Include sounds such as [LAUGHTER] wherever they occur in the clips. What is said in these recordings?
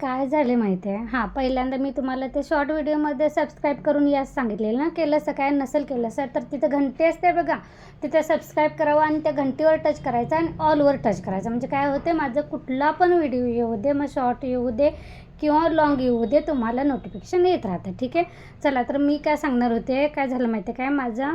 काय झाले माहिती आहे? हां पहिल्यांदा मी तुम्हाला ते शॉर्ट व्हिडिओमध्ये सबस्क्राईब करून यास सांगितलेलं ना केलं असं काय नसेल केलं सर तर तिथं घंटी असते बघा तिथे सबस्क्राईब करावं आणि त्या घंटीवर टच करायचं आणि ऑलवर टच करायचं. म्हणजे काय होते माझं कुठला पण व्हिडिओ येऊ दे मग शॉर्ट येऊ दे किंवा लॉंग येऊ दे तुम्हाला नोटिफिकेशन येत राहतं ठीक आहे? चला तर मी काय सांगणार होते काय झालं माहिती आहे काय? माझा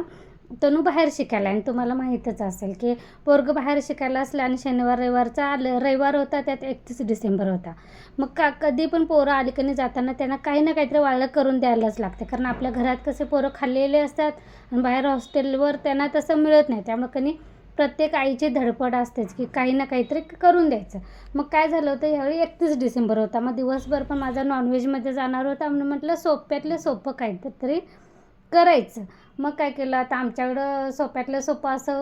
तनू बाहेर शिकायला आणि तुम्हाला माहीतच असेल की पोरग बाहेर शिकायला असलं आणि शनिवार रविवारचा आलं रविवार होता त्यात एकतीस डिसेंबर होता. मग का कधी पण पोरं अलीकडे जाताना त्यांना काही ना काहीतरी वाळलं करून द्यायलाच लागते. कारण आपल्या घरात कसे पोरं खाल्लेले असतात आणि बाहेर हॉस्टेलवर त्यांना तसं मिळत नाही. त्यामुळे कधी प्रत्येक आईची धडपड असतेच की काही ना काहीतरी करून द्यायचं. मग काय झालं होतं ह्यावेळी एकतीस डिसेंबर होता. मग दिवसभर पण माझा नॉनव्हेजमध्ये जाणार होता. म्हणून म्हटलं सोप्यातलं सोपं काहीतरी करायचं. मग काय केलं? आता आमच्याकडं सोप्यातलं सोपं असं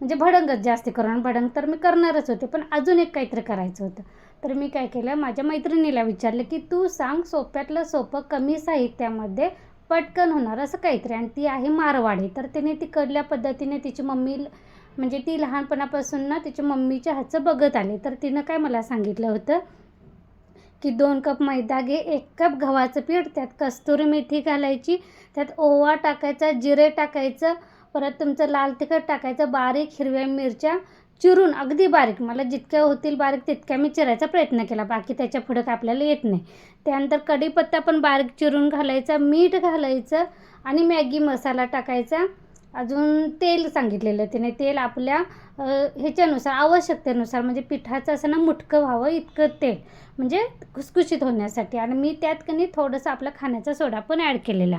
म्हणजे भडंगच जास्ती करून. भडंग तर मी करणारच होते पण अजून एक काहीतरी करायचं होतं. तर मी काय केलं? माझ्या मैत्रिणीला विचारलं की तू सांग सोप्यातलं सोपं कमी साहित्यामध्ये पटकन होणार असं काहीतरी. आणि ती आहे मारवाडी. तर तिने तिकडल्या पद्धतीने तिची मम्मी म्हणजे ती लहानपणापासून ना तिच्या मम्मीच्या हातचं बघत आले. तर तिनं काय मला सांगितलं होतं? की दोन कप मैदा घे एक कप गव्हाचं पीठ त्यात कस्तुरी मेथी घालायची त्यात ओवा टाकायचा जिरे टाकायचं परत तुमचं लाल तिखट टाकायचं बारीक हिरव्या मिरच्या चिरून अगदी बारीक मला जितक्या होतील बारीक तितक्या मी चिरायचा प्रयत्न केला बाकी त्याच्या पुढं काय आपल्याला येत नाही. त्यानंतर कढीपत्ता पण बारीक चिरून घालायचा मीठ घालायचं आणि मॅगी मसाला टाकायचा. अजून तेल सांगितलेलं तिने. तेल आपल्या ह्याच्यानुसार आवश्यकतेनुसार म्हणजे पिठाचं असं ना मुटकं व्हावं इतकं तेल. म्हणजे खुसखुशीत होण्यासाठी. आणि मी त्यात कनी थोडंसं आपला खाण्याचा सोडा पण ॲड केलेला.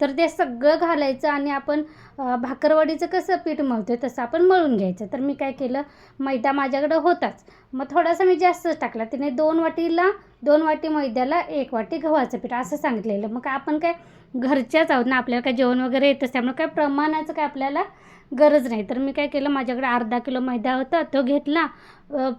तर ते सगळं घालायचं आणि आपण भाकरवडीचं कसं पीठ मळतो तसं आपण मळून घ्यायचं. तर मी काय केलं मैदा माझ्याकडं होताच. मग थोडासा मी जास्तच टाकला. तिने दोन वाटीला दोन वाटी मैद्याला एक वाटी गव्हाचं पीठ असं सांगितलेलं. मग आपण काय घरच्याच आहोत ना आपल्याला काय जेवण वगैरे येतच त्यामुळे काय प्रमाणाचं काय आपल्याला गरज नाही. तर मी काय केलं माझ्याकडे अर्धा किलो मैदा होता तो घेतला.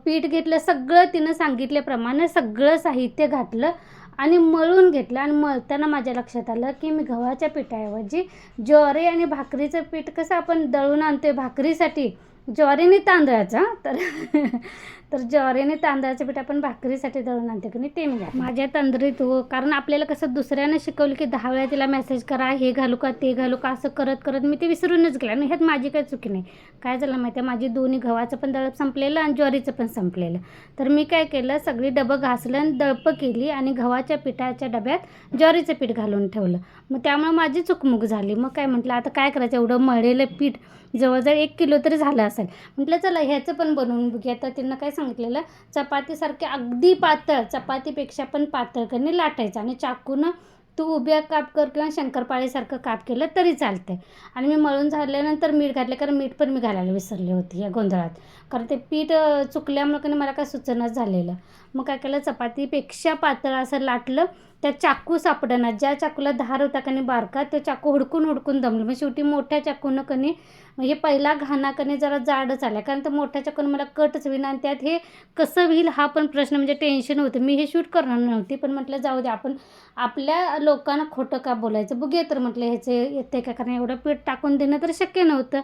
पीठ घेतलं सगळं तिनं सांगितल्याप्रमाणे सगळं साहित्य घातलं. आणि मळून घेतलं आणि मळताना माझ्या लक्षात आलं की मी गव्हाच्या पिठाऐवजी ज्वारी आणि भाकरीचं पीठ कसं आपण दळून आणतो आहे भाकरीसाठी ज्वारीने तांदळाचा तर [LAUGHS] तर ज्वारीने तांदळाचं पीठ आपण भाकरीसाठी दळून आणते की नाही ते मी माझ्या तंद्रीत हो कारण आपल्याला कसं दुसऱ्यानं शिकवलं की दहा वेळा तिला मेसेज करा हे घालू का ते घालू का असं करत करत मी ते विसरूनच गेले. आणि ह्यात माझी काही चुकी नाही. काय झालं माहिती आहे? माझी दोन्ही गव्हाचं पण दळप संपलेलं आणि ज्वारीचं पण संपलेलं. तर मी काय केलं सगळी डबं घासलं आणि दळपं केली आणि गव्हाच्या पिठाच्या डब्यात ज्वारीचं पीठ घालून ठेवलं. मग त्यामुळे माझी चुकमुक झाली. मग काय म्हटलं आता काय करायचं? एवढं मळलेलं पीठ जवळजवळ एक किलो तरी झालं असेल. म्हटलं चला ह्याचं पण बनवून बघूया. तर त्यांना काय सांगितलेलं चपातीसारखे अगदी पातळ चपातीपेक्षा पण पातळ करणे लाटायचं आणि चाकूनं तू उभ्या काप कर किंवा शंकरपाळीसारखं काप केलं तरी चालते आणि मी मळून झाल्यानंतर मीठ घातलं कारण मीठ पण मी घालायला विसरले होते या गोंधळात. कारण ते पीठ चुकल्यामुळं मला काय सुचनाच झालेलं. मग काय केलं चपातीपेक्षा पातळ असं लाटलं. त्या चाकू सापडना ज्या चाकूला धार होता कनी बारका तो चाकू हुडकून हुडकून दमलं. मग म्हणजे शेवटी मोठ्या चाकूनं कनी म्हणजे पहिला घाणा कनी जरा जाडच आला कारण तर मोठ्या चाकून मला कटच होईल आणि त्यात हे कसं होईल हा पण प्रश्न म्हणजे टेन्शन होतं. मी हे शूट करणार नव्हती पण म्हटलं जाऊ दे आपण आपल्या लोकांना खोटं का बोलायचं? बघूया तर म्हटलं ह्याचे येते का? कारण एवढं पीठ टाकून देणं तर शक्य नव्हतं.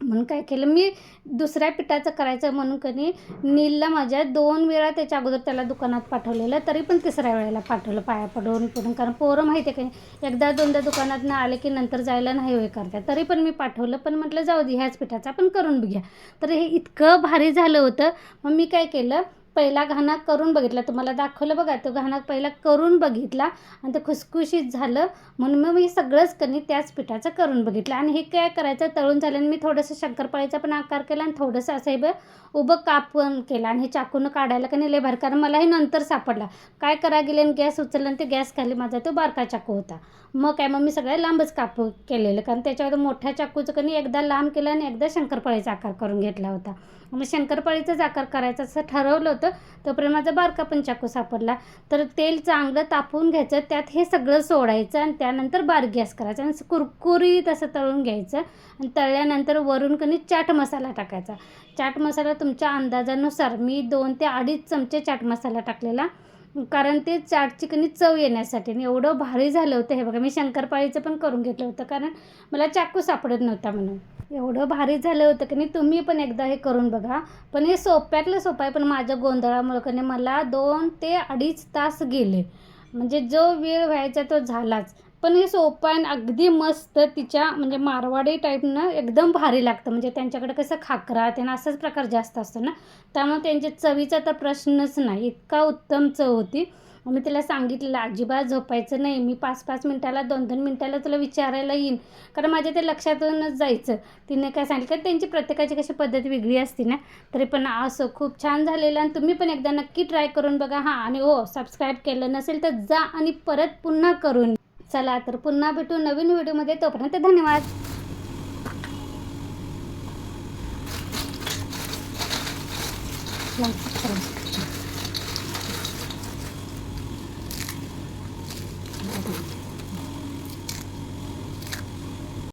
म्हणून काय केलं मी दुसऱ्या पिठाचं करायचं म्हणून कधी नीलला माझ्या दोन वेळा त्याच्या अगोदर त्याला दुकानात पाठवलेलं तरी पण तिसऱ्या वेळेला पाठवलं पाया पडून पडून. कारण पोरं माहिती आहे का एकदा दोनदा दुकानात ना आले की नंतर जायला नाही होय करतात तरी पण मी पाठवलं पण म्हटलं जाऊ दे ह्याच पिठाचं आपण करून बघूया. तर हे इतकं भारी झालं होतं. मग मी काय केलं पहिला घाणा करून बघितला. तुम्हाला दाखवलं बघा तो घाणा पहिला करून बघितला आणि ते खुसखुशीत झालं. म्हणून मग मी सगळंच कणी त्याच पिठाचं करून बघितलं. आणि हे काय करायचं? तळून आणि मी थोडंसं शंकरपाळीचा पण आकार केला आणि थोडंसं असं हे ब उभं कापून केलं. आणि हे चाकून काढायला का नाही लय भार. कारण मला हे नंतर सापडला. काय करा गेले आणि गॅस उचलला आणि ते गॅस खाली माझा तो बारका चाकू होता. मग काय मग मी सगळ्या लांबच कापू केलेलं. कारण त्याच्यावर मोठ्या चाकूचं कणी एकदा लांब केलं आणि एकदा शंकरपाळीचा आकार करून घेतला होता. मग शंकरपाळीचाच आकार करायचा असं ठरवलं होतं. तोपर्यंत माझा बारका पण चाकू सापडला. तर तेल चांगलं तापवून घ्यायचं त्यात हे सगळं सोडायचं आणि त्यानंतर बारीक गॅस करायचा आणि कुरकुरीत असं तळून घ्यायचं आणि तळल्यानंतर वरून कणी चाट मसाला टाकायचा. चाट मसाला तुमच्या अंदाजानुसार मी दोन ते अडीच चमचे चाट मसाला टाकलेला. कारण ते चाट चिकनी चव येण्यासाठी आणि एवढं भारी झालं होतं. हे बघा मी शंकरपाळीचं पण करून घेतलं होतं कारण मला चाकू सापडत नव्हता म्हणून. एवढं भारी झालं होतं की नाही तुम्ही पण एकदा हे करून बघा. पण हे सोप्यातलं सोपं आहे पण माझ्या गोंधळामुळं की मला दोन ते अडीच तास गेले. म्हणजे जो वेळ व्हायचा तो झालाच. पण हे सोपं आणि अगदी मस्त तिच्या म्हणजे मारवाडी टाईपनं एकदम भारी लागतं. म्हणजे त्यांच्याकडे कसं खाकरा त्यांना असाच प्रकार जास्त असतो ना. त्यामुळे त्यांच्या चवीचा तर प्रश्नच नाही. इतका उत्तम चव होती. मी तिला सांगितलेलं अजिबात झोपायचं नाही. मी पाच पाच मिनटाला दोन दोन मिनटाला तुला विचारायला येईन. कारण माझ्या ते लक्षातूनच जायचं. तिने काय सांगितलं कारण त्यांची प्रत्येकाची कशी पद्धत वेगळी असते ना. तरी पण असं खूप छान झालेलं आणि तुम्ही पण एकदा नक्की ट्राय करून बघा. हां आणि हो सबस्क्राईब केलं नसेल तर जा आणि परत पुन्हा करून चला तर पुन्हा भेटू नवीन व्हिडिओमध्ये तोपर्यंत धन्यवाद Thank you.